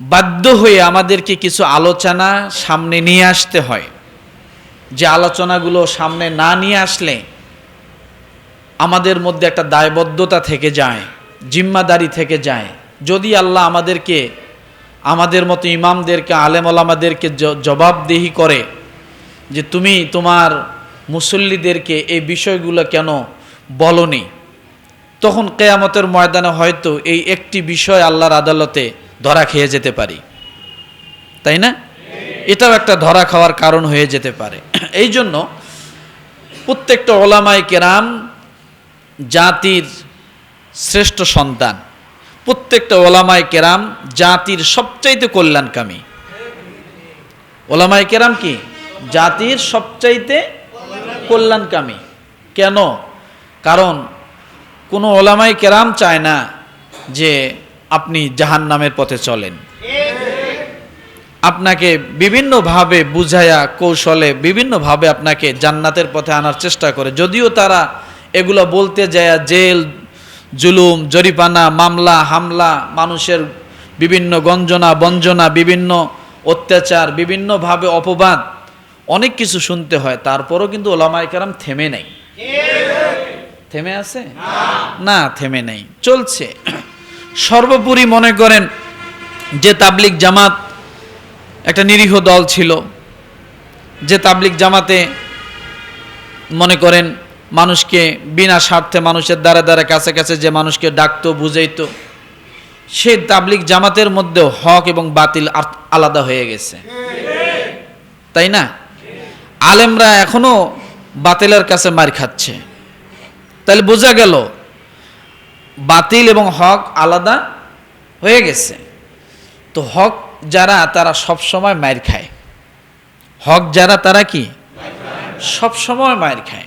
বাধ্য হয়ে আমাদেরকে কিছু আলোচনা সামনে নিয়ে আসতে হয়। যে আলোচনাগুলো সামনে না নিয়ে আসলে আমাদের মধ্যে একটা দায়বদ্ধতা থেকে যায়, জিম্মাদারি থেকে যায়। যদি আল্লাহ আমাদেরকে, আমাদের মতো ইমামদেরকে, আলেম আমাদেরকে জবাবদেহি করে যে তুমি তোমার মুসল্লিদেরকে এই বিষয়গুলো কেন বলনি, তখন কেয়ামতের ময়দানে হয়তো এই একটি বিষয় আল্লাহর আদালতে ধরা খেয়ে যেতে পারি। তাই না? এটাও একটা ধরা খাওয়ার কারণ হয়ে যেতে পারে। এই জন্য প্রত্যেকটা ওলামাই কেরাম জাতির শ্রেষ্ঠ সন্তান। প্রত্যেকটা ওলামাই কেরাম জাতির সবচাইতে কল্যাণকামী। ওলামাই কেরাম কি? জাতির সবচাইতে কল্যাণকামী। কেন? কারণ কোনো ওলামাই কেরাম চায় না যে আপনি জাহান নামের পথে চলেন। আপনাকে বিভিন্নভাবে বুঝায়া কৌশলে বিভিন্নভাবে আপনাকে জান্নাতের পথে আনার চেষ্টা করে। যদিও তারা এগুলো বলতে যায় জেল জুলুম জরিপানা মামলা হামলা মানুষের বিভিন্ন গঞ্জনা বঞ্জনা বিভিন্ন অত্যাচার বিভিন্নভাবে অপবাদ অনেক কিছু শুনতে হয়। তারপরও কিন্তু ওলামাই কারাম থেমে নেই। থেমে আছে? না থেমে নেই। চলছে। সর্বোপরি মনে করেন যে তাবলিক জামাত একটা নিরীহ দল ছিল। যে তাবলিক জামাতে মনে করেন মানুষকে বিনা স্বার্থে মানুষের দ্বারা দ্বারা কাছে কাছে যে মানুষকে ডাকতো, বুঝাইতো সে তাবলিক জামাতের মধ্যেও হক এবং বাতিল আলাদা হয়ে গেছে। তাই না? আলেমরা এখনও বাতিলের কাছে মার খাচ্ছে। তাহলে বোঝা গেল বাতিল এবং হক আলাদা হয়ে গেছে। তো হক যারা, তারা সব সময় মায়ের খায়। হক যারা, তারা কি? সব সময় মায়ের খায়।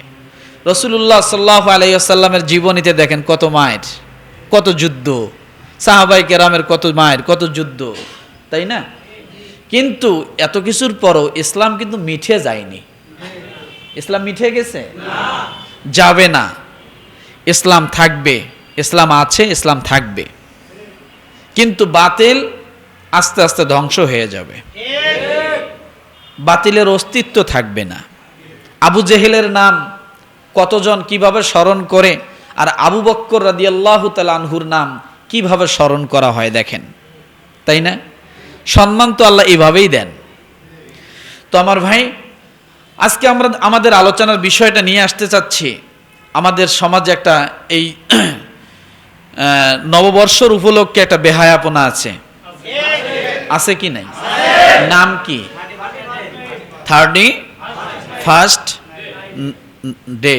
রসুল্লাহ সাল্লাহ আলাইসাল্লামের জীবনীতে দেখেন কত মায়ের, কত যুদ্ধ। সাহাবাই কেরামের কত মায়ের, কত যুদ্ধ। তাই না? কিন্তু এত কিছুর পরও ইসলাম কিন্তু মিঠে যায়নি। ইসলাম মিঠে গেছে? যাবে না। ইসলাম থাকবে। ইসলাম আছে, ইসলাম থাকবে। কিন্তু বাতিল আস্তে আস্তে ধ্বংস হয়ে যাবে। বাতিলের অস্তিত্ব থাকবে না। আবু জেহেলের নাম কতজন কীভাবে স্মরণ করে আর আবু বক্কর রাদি আল্লাহ আনহুর নাম কীভাবে স্মরণ করা হয় দেখেন। তাই না? সম্মান তো আল্লাহ এভাবেই দেন। তো আমার ভাই, আজকে আমরা আমাদের আলোচনার বিষয়টা নিয়ে আসতে চাচ্ছি। আমাদের সমাজে একটা এই নববর্ষর উপলক্ষে একটা বেহায়াপনা আছে। আছে কি নাই? নাম কি? থার্টি ফার্স্ট ডে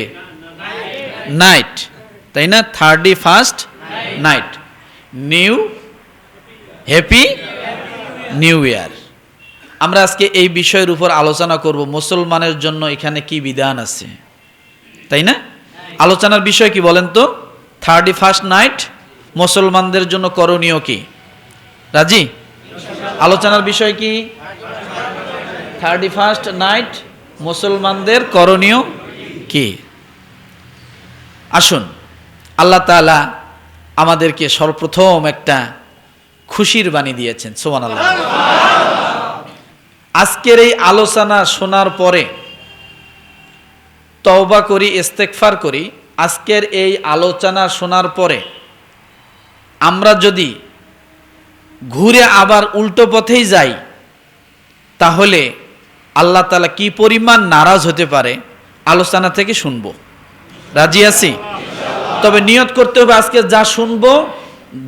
নাইট তাই না? Thirty first night new happy new year আমরা আজকে এই বিষয়ের উপর আলোচনা করব, মুসলমানের জন্য এখানে কি বিধান আছে? তাই না? আলোচনার বিষয় কি বলেন তো? থার্টি ফার্স্ট নাইট মুসলমানদের জন্য করণীয় কি? রাজি? আলোচনার বিষয় কি? থার্টি ফার্স্ট নাইট মুসলমানদের করণীয় কি? আসুন, আল্লাহ তালা আমাদেরকে সর্বপ্রথম একটা খুশির বাণী দিয়েছেন সোমান আল্লাহ আজকের এই আলোচনা শোনার পরে তওবা করি ইস্তেকফার করি আজকের এই আলোচনা শোনার পরে আমরা যদি ঘুরে আবার উল্টো পথেই যাই, তাহলে আল্লাহ তালা কি পরিমাণ নারাজ হতে পারে আলোচনা থেকে শুনব। রাজি আছি? তবে নিয়ত করতে হবে আজকে যা শুনব,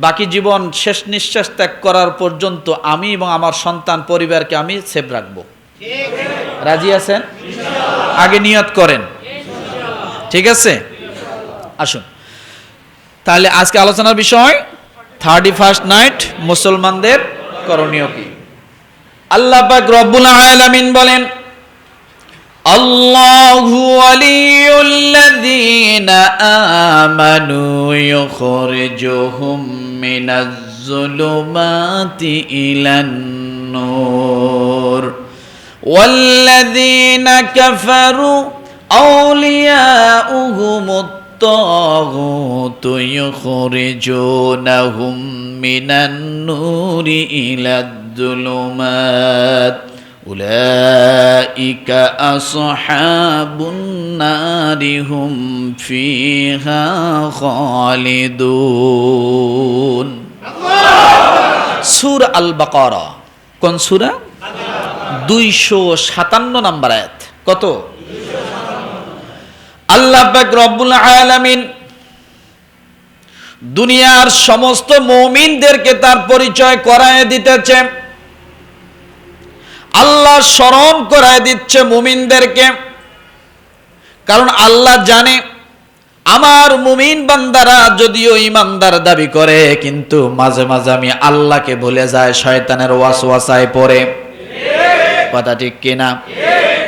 বাকি জীবন শেষ নিঃশ্বাস ত্যাগ করার পর্যন্ত আমি এবং আমার সন্তান, পরিবারকে আমি সেভ রাখব। রাজি আছেন? আগে নিয়ত করেন। ঠিক আছে? আসুন। তাহলে আজকে আলোচনার বিষয় থার্টি ফার্স্ট নাইট মুসলমানদের করণীয় কি? আল্লাহ পাক রব্বুল আলামিন বলেন, আল্লাহু ওয়ালিউল্লাযীনা আমানু ইউখরিজুহুম মিনাজ জুলুমাতি ইলান নূর। ওয়াল্লাযীনা কাফারু আউলিয়াউহুমুত الطاغوت يخرجونهم من النور إلى الظلمات أولئك أصحاب النار هم فيها خالدون সুর আল বাকারা কোন সুরা দুইশো সাতান্ন নাম্বার আয়াত কত আল্লাহ রব্বুল আলামিন দুনিয়ার সমস্ত মৌমিনদেরকে তার পরিচয় করায় দিতেছে। আল্লাহ স্মরণ করায় দিচ্ছে মুমিনদেরকে। কারণ আল্লাহ জানে, আমার মুমিন বান্দারা যদিও ইমানদার দাবি করে, কিন্তু মাঝে মাঝে আমি আল্লাহকে ভুলে যায় শয়তানের ওয়াসওয়াসায় পড়ে। কথা ঠিক কিনা?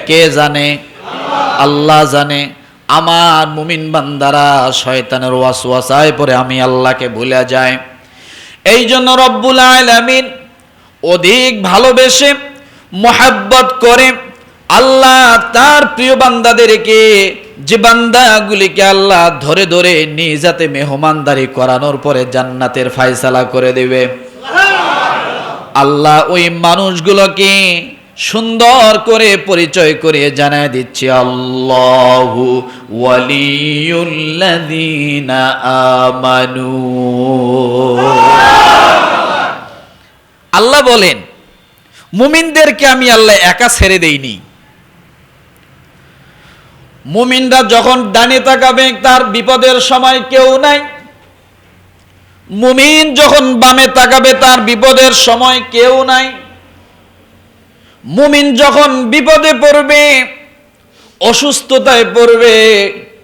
কে জানে? আল্লাহ জানে। আমার মুমিন বান্দারা শয়তানের ওয়াসওয়াসায় পড়ে, আমি আল্লাহকে ভুলে যায় এই জন্য রব্বুল আলামিন অধিক ভালোবেসে, মোহাব্বত করে আল্লাহ তার প্রিয় বান্দাদেরকে যে বান্দাগুলিকে আল্লাহ ধরে ধরে নিজাতে মেহমানদারি করানোর পরে জান্নাতের ফায়সালা করে দেবে। আল্লাহ ওই মানুষগুলোকে সুন্দর করে পরিচয় করে জানায় দিচ্ছি, আল্লাহু ওয়ালিউল্লাযীনা আমানু। আল্লাহ বলেন, মুমিনদেরকে আমি আল্লাহ একা ছেড়ে দেইনি। মুমিনরা যখন ডানে তাকাবে, তার বিপদের সময় কেউ নাই। মুমিন যখন বামে তাকাবে, তার বিপদের সময় কেউ নাই। মুমিন যখন বিপদে পড়বে, অসুস্থতায় পড়বে,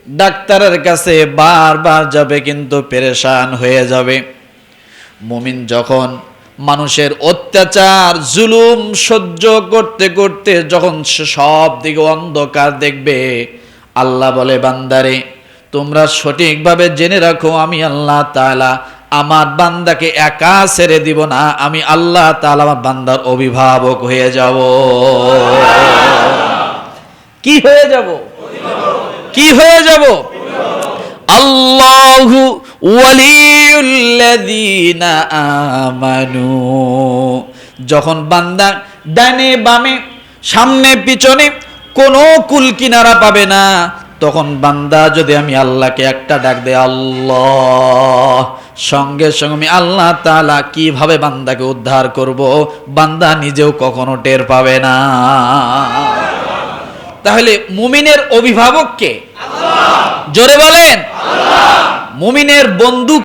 ডাক্তারের কাছে বারবার যাবে কিন্তু পেরেশান হয়ে যাবে। মুমিন যখন মানুষের অত্যাচার, জুলুম সহ্য করতে করতে যখন সব দিকে অন্ধকার দেখবে, আল্লাহ বলে, বান্দারে, তোমরা সঠিকভাবে জেনে রাখো, আমি আল্লাহ তাআলা আমার বান্দাকে একা ছেড়ে দিব না, আমি আল্লাহ তাআলা আমার বান্দার অভিভাবক হয়ে যাব। কি হয়ে যাব? কি হয়ে যাব? আল্লাহু ওয়ালিউল্লাযীনা আমানু। যখন বান্দা ডানে বামে, সামনে পিছনে কোনো কুল কিনারা পাবে না, তখন বান্দা যদি আমি আল্লাহকে একটা ডাক দেয়, আল্লাহ সঙ্গে সঙ্গে আমি আল্লাহ তালা কীভাবে বান্দাকে উদ্ধার করব, বান্দা নিজেও কখনো টের পাবে না। তাহলে মুমিনের অভিভাবককে জোরে বলেন। মুমিনের বন্ধু